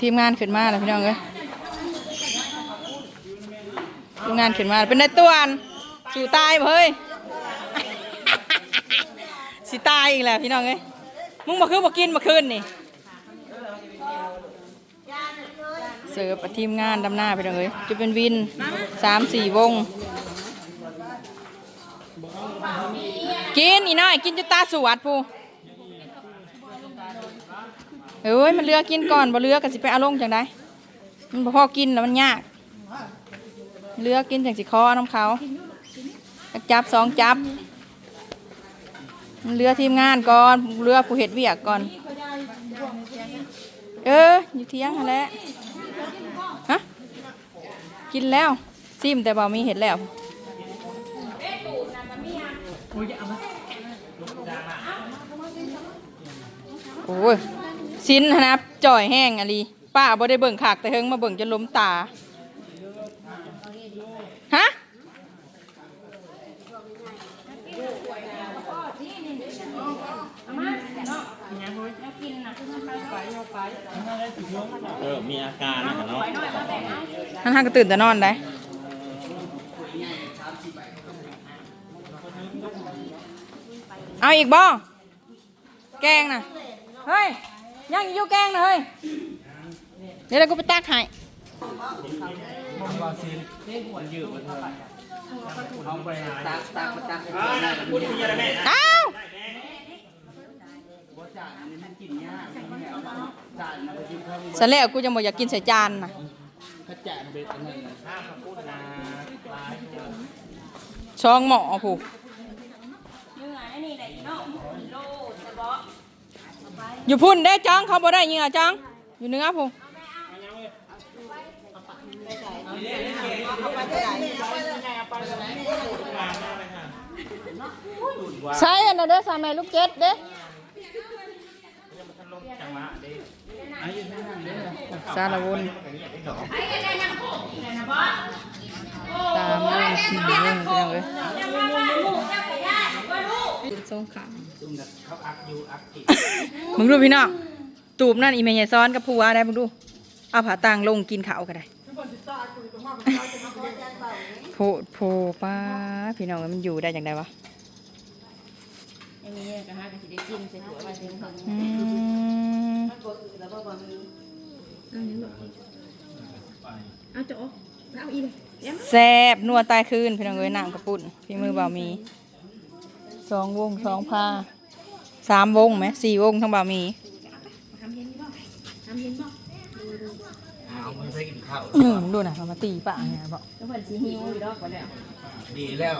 ทีมงานขึ้นมาแล้วพี่น้องเอ้ยทีมงานขึ้นมาเป็นได้ตัวอันสู่ตายบ่เฮ้ยสิตายอีกแล้วพี่น้องเอ้ยมึงบ่คือบ่กินบ่คืนนี่เสิร์ฟทีมงานดำหน้าพี่น้องเอ้ยจะเป็นวินสามสี่วง กินอีน้อย กินจุตาสวดผู้ เอ้ยมันเลือกกินก่อนบ่เลือกก็สิไปเอาลงจังไดมันบ่พอกินแล้วมันยาก เลือกกินจังสิคอน้ำเขาจับสองจับ มันเลือกทีมงานก่อนเลือกผู้เฮ็ดเวียกก่อน เอออยู่เที่ยงแหละฮะกินแล้วซิมแต่บ่มีเห็ดแล้วโอ้ย สินนะจ่อยแห้งอะลีป้าบ่ได้เบิ่งขากแต่เฮิงมาเบิ่งจนล้มตาฮะเออมีอาการนะเนาะท่านท่านก็ตื่นแต่นอนได้เอาอีกบ่แกงน่ะ เฮ้ย ยังอยู่แกงน่ะเฮ้ยเดี๋ยวเราก็ไปตักให้อ้าวสแล้วกูจะบอกอยากกินใส่จานนะช่องหมอผูก อยู่พุ่นได้จ้องเขาบ่ได้ยิงอะจ้องอยู่เนื้อผูกใช่อันนั้นเด้อสามแม่ลูกเจ็ดเด้สารวุนสามโมงสี่โมงพี่น้องเอ้ย เป็นทรงขามึงดูพี่น้องตูบนั่นอีเมย์ใหญ่ซ้อนกับผัวได้มึงดู เอาผ้าต่างลงกินข้าวก็ได้โพดโพป้าพี่น้องมันอยู่ได้อย่างไรวะอืมเอาโจ๊กเอาอีกเลยแซ่บนัวตายคืนพี่น้องเอ้ยน้ำกระปุ่นพี่มือเบามี สองวงสองผ้าสามวงไหมสี่วงทั้งเบามีทำเย็นบ่ทำเย็นบ่เอามันไปกินข้าวอืมดูนะเขามาตีป่ะเนี่ยบอกแล้วเพิ่นสิหิวอยู่ดอกบ่แล้วดีแล้ว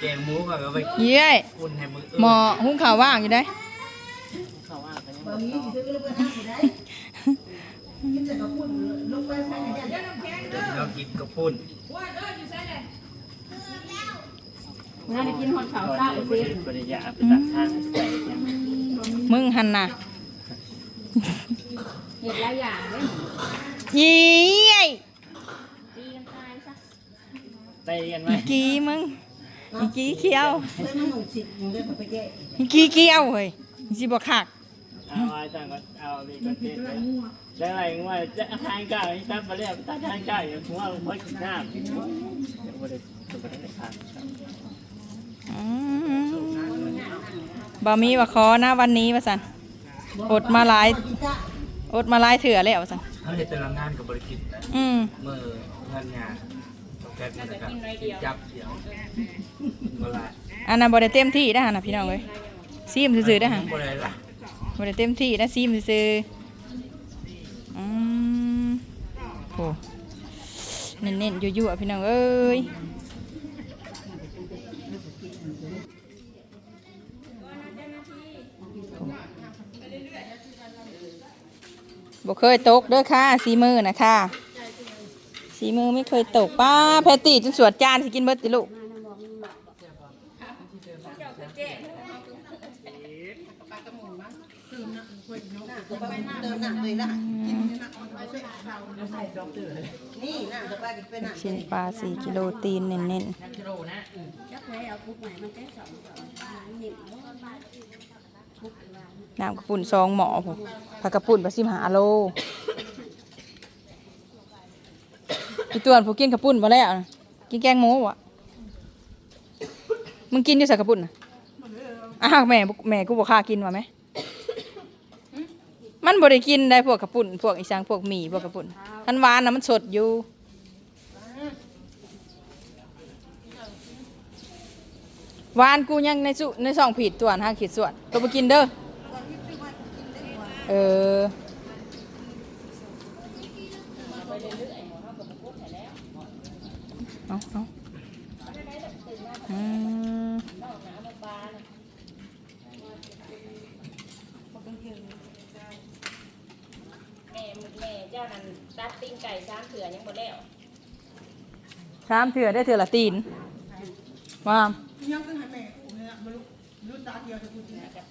แกงหมูก็เอาไปเย้ยคุณให้มือหมอหุ้งข่าวว่างอยู่ได้เรากินกระพุ่น งานกินฮอดข้าวเช้าสิปริยาไปตัดทางใส่มึงหันน่ะเฮ็ดหลายอย่างเด้เย้ยตีกันตายซะไปกันไหมอีกี้มึงอีกี้เขี้ยวอีกี้เขี้ยวเฮ้ยสิบอกคักเอาไว้จังก็เอาดีกันเต้นได้ไรงัวจะทางก้าวตัดไปแล้วตัดทางก้าวอย่างหัวหัวกินน้ำเดี๋ยว บ่ได้บ่ได้ทานอืมบ่มีว่าขอนะวันนี้ว่าสันอดมาหลายอดมาหลายเถื่อแล้วว่าสันเขาเห็นแต่ละงานกับบริกิตนะอืมเมื่องานงานแกงมันกับจับเดียวเมื่อไรอันนั้นบ่ได้เต็มที่ได้อหั่นน่ะพี่น้องเอ้ยซีมซื่อๆได้อหั่นบ่ได้ละบ่ได้เต็มที่นะซีมซื่อๆอืมโหเน้นๆยั่วๆพี่น้องเอ้ย บ่เคยตกเด้อค่ะสีมือนะค่ะสีมือไม่เคยตกป้าแพตตี้จนสวดจานสิกินเบิดติลูกชิ้นปลาสี่กิโลตีนเน้นๆ น้ำกระปุ่นซองหมอผมผักกระปุ่นปลาซิมหาโลพี่ตวนผู้กินกระปุ่นมาแล้วนะกินแกงหมูวะมึงกินยู่ใส่กระปุ่นนะอ้าวแม่แม่กูบอกค่ากินวะไหมมันบ่ได้กินได้พวกกระปุ่นพวกอีสังพวกหมี่พวกกระปุ่นทันหวานนะมันสดอยู่หวานกูยังในสุในซองผิดตัวห้าขีดส่วนตัวมากินเด้อ เออเอาเอาอืมแม่แม่เจ้านั่นตัดติ้งไก่สามเถื่อยังบ่แล้วสามเถื่อได้เถื่อละตีนว่า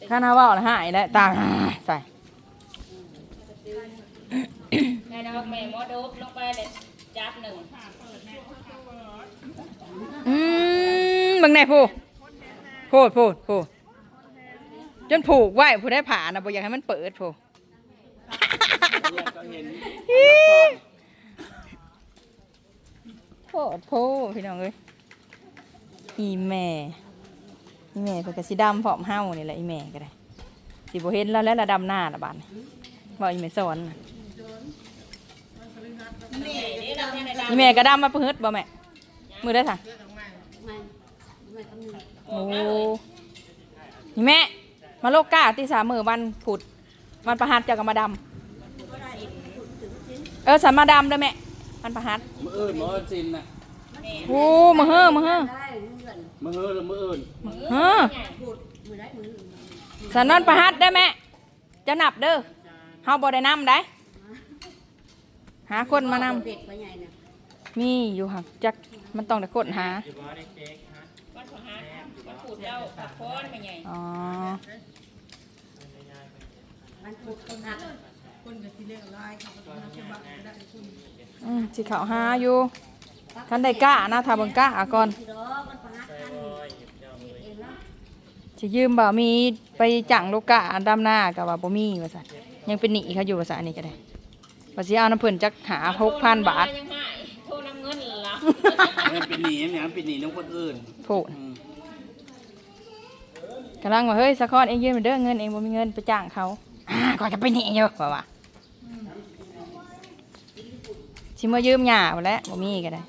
ข้าหน้าว่าวละหายแล้วตาใส่ แม่ดอกแม่หมอดบลงไปเลยจับหนึ่งอืมเบังไหนพูโพดโพดโพดจนผูกไว้ผู้ได้ผ่านะบ่อยากให้มันเปิดพูกเห็นโพดโพดพี่น้องเอ้ยอีแม่อีแม่เพิ่นก็สิดำผอมเฮานี่แหละอีแม่ก็ได้สิบ่เห็นแล้วแล้วละดำหน้าละบาดนี้บ่อีแม่สอนนะ แม่ก็ดำมาเพิ่นบ่แม่มือได้ค่ะโอ้นี่แม่มาโลกกาตีสามมือวันผุดวันประหัสเจ้าก็มาดำเออสันมาดำด้วยแม่วันประหัสมืออื่นมืออื่นจินน่ะโอ้มาเฮ้อมาเฮ้อมืออื่นหรือมืออื่นเฮ้อสันนอนประหัสได้ไหมจะนับเด้อเฮาบ่ได้นำได้หาคนมานำมีอยู่หักจักมันต้องได้คนหาอยู่บ่ได้เค้กนพฤหัสวันพุธเจ้าขับพรไปไงอ๋ออืมสิเขาหาอยู่คันได้กล้านะถ้าบังกล้าก่อนสิยืมบ่มีไปจังโลกกะดำหน้ากับว่าบ่มีว่าซั่นยังเป็นหนีเขาอยู่ว่าซั่นอันนี้ก็ได้ ว่าสิเอาน้ำเพิ่นจักหา6,000บาทยังให้โทษน้ำเงินละมันเป็นหนีอย่างนี้มันเป็นหนีน้ำคนอื่นโพูดอืมกำลังว่าเฮ้ยสะคอนเองยืมมาเด้อเงินเองบ่มีเงินไปจ้างเขาอ่าก่อนจะไปหนีอยู่ว่าว่าสิมายืมหย่าบ่แล้วบ่มีก็ได้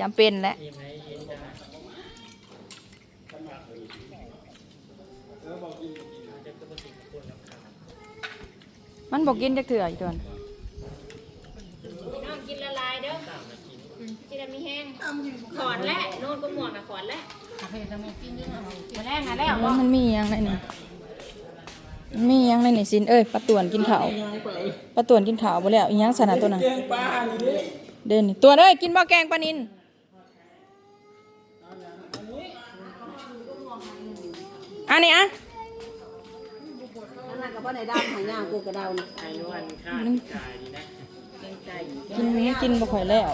จำเป็นแล้วทีมไหนยินจ้ามันบอกกินจักเถื่ออีกตัวน่ะ พี่น้องกินละลายเด้อกินแล้วมีแห้งข อนและโน่นก็หมวกนะขอนและมาแรกนะแล้วเอ้ยมันมีหยังในนี่มันมีหยังในนี่สินเอ้ยปลาต่วนกินข้าวปลาต่วนกินข้าวบ่แล้วอีหยังสนะตัวน่ะเด่นนี่ตัวเอ้ยกินบ่แกงปลานินอันนี้อะนั่นก็เพราในด้านหางย่างกูกระเดานี่ไอ้นวลค่าจ่ายดีนะกินนี้กินบ่ค่อยแล้ว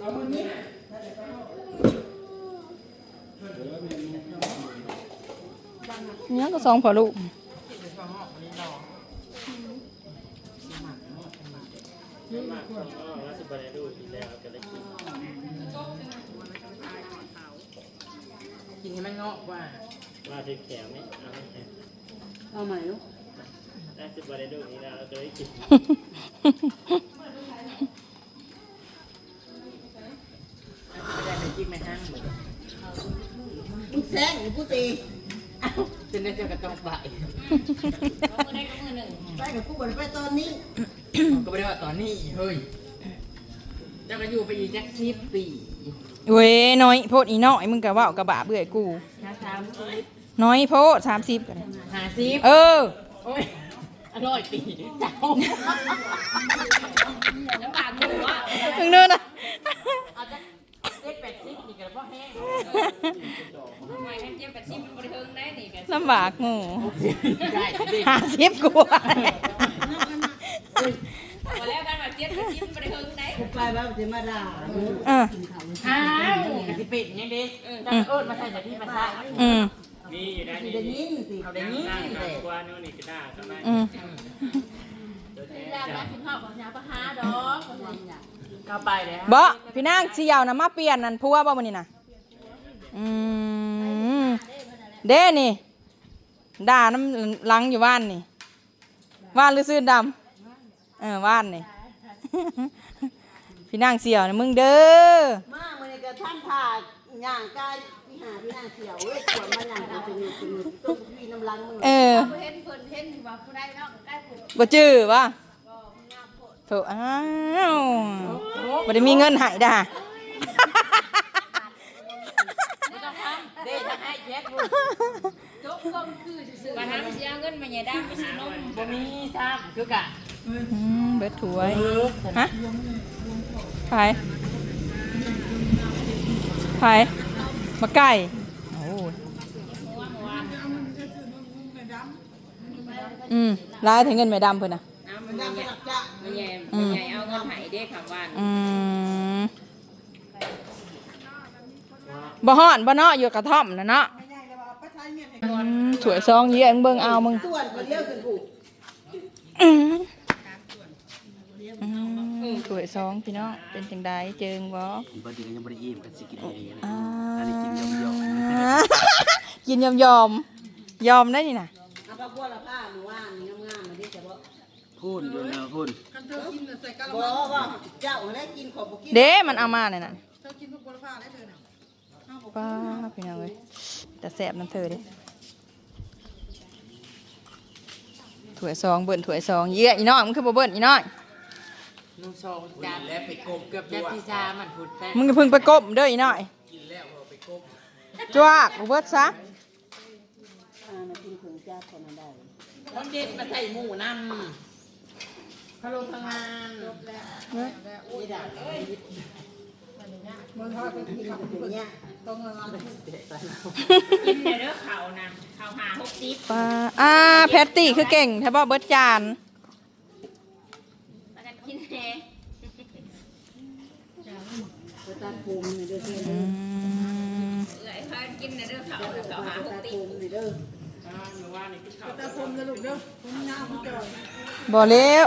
เนี่ยก็สองพอลูกมากอ๋อแล้วสุบาร์ดูดีแล้วก็ได้กินกินให้มันงอกว่าว่าถึงแถวไหมเอาไม่แถวเอาใหม่ลูกได้สุบาร์ดูนี้แล้วก็ได้กิน ไม่ได้ไปกินไม่ห้างเหมือนมึงแซงหรือกูตีจะได้เจอกับต้องไปมือได้ก็มือหนึ่งไปกับกูบ่ได้ไปตอนนี้ ก็ไม่ได้ว่าตอนนี้เฮ้ยเจ้าก็อยู่ไปอีกแจ็คสิบปีเว้ยน้อยโพดอีน้อยมึงก็เว่ากระบะเบื่อยกู นะสามสิบน้อยโพดสามสิบก็ได้ห้าสิบเออ โอ้ยอร่อยปีเจ้าน้ำปากหมูอะมึงเดินอะเอาจะเจ็ดแปดสิบนี่กันเพราะแห้งทำไมให้เจี๊ยบกับชิมมันบริเทิงได้นี่กันลำบากงูได้ดิห้าสิบกูพอแล้วกันว่าเจี๊ยบกับชิมมันบริเทิงได้กูไปบ้านจะมาด่าเอออ้าวกะสิเป็ดยังดิเจ้าเอิญมาใส่จากที่ภาษาอืมมีอยู่ได้นี่แต่ยินสิเขาได้ยินนั่งเลกับยกว่านู่นนี่ก็ได้ทำไมอืมตัวแทนแล้วถึงข้าของยาปะหาดอก คนไหนเนี่ยเข้าไปเลยบ่พี่นางสิเอานะมาเปลี่ยนนั่นผัวบ่มื้อนี้น่ะอืมเด้นี่ด่าน้ำหลังอยู่บ้านนี่ว่านหรือซื่นดำเออว่านนี่ พี่นางเสี่ยวนะมึงเด้อมาเมื่อนี้ก็ท่านผ่าย่างกายที่หาที่นางเสียวเว้ยขวนมาอย่างกันจะมีจะมีต้นวีน้ำลังมึงเออเห็นเพิ่นเห็นว่าผู้ใดเนาะใกล้ผู้บ่จื้อวะ โถอ้าวบ่ได้มีเงินให้ด่าเด้จะให้แจ็คลูกจบก็คือซื่อๆว่าทำสิเอาเงินมาใหญ่ดำไปซื้อนมบ่มีซ้ำคือกะอืมเบิดถวยฮะไผไผมาไก่โอ้ยอืมร้ายถึงเงินแม่ดำเพิ่นน่ะเอามันใหญ่มัน ใหญ่มันใหญ่เอาเงินให้เด้ค่ะว่านอืมบ่ฮ้อนบ่เนาะอยู่กระท่อมน่ะเนาะอืมสวยซองเยี่ยมึงเบิ่งเอามึงต้วนคนเลี้ยวขึ้นผูกอืมอืมสวยซองพี่น้องเป็นจังใดเจิงบ่บางทีก็ยังไม่ได้อิ่มกันสิกินดีๆนะอ่าอันนี้กินยอมกินยอมยอมยอมได้นี่นะเอาปลาบัวละผ้าหมู่ว่านนี่งามๆมาดิจะบ่ๆ พูดอยู่นะพูดบ่ว่าเจ้าได้กินขอบบ่กินเด้มันเอามาเนี่ยน่ะป้าพี่น้องเอ้ยแต่แสบน้ำเธอเดิถั่วยซองเบิ่นถั่วยซองเยี่ยอีน้อยมึงคือบ่เบิ่นอีน้อยนุ่งซองจานแล้วไปกบเกือบยัดพิซซ่ามันพุดแป้งมึงอย่าเพึ่งไปกบเด้ออีน้อยจวกบ่เบิดซะอ่ามากินถึงจ้าคนนั้นได้คนเด็ดมาใส่หมูน้ำ พะโล้ทางงานไม่ได้มันทอดกินเป็นเนี้ยต้องเงินกินเด้อเขานะเขาหาหกสิบป้าอ่าแพตตี้คือเก่งแท้บ่เบิร์ดจานแล้วกันกินแฮตัดผมนี่เด้ออืมเอ้ยพากินเด้อเขาเขาหาหกตัดสิผบมนี่เด้ออ่าเมื่อวานนี่กินข้าว ตัดผมนะลูกเด้อผมยาวผมจ่อยบ่เล้ว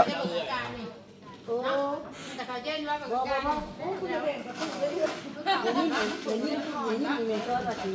โอ้แต่เขาเย็นว่าแบบบ่บ่บ่โอ้คุณเบ่งกับคุณเด้อเดี๋ยวนี้เดี๋ยวนี้เดี๋ยวนี้มีเมนก็ว่าสิ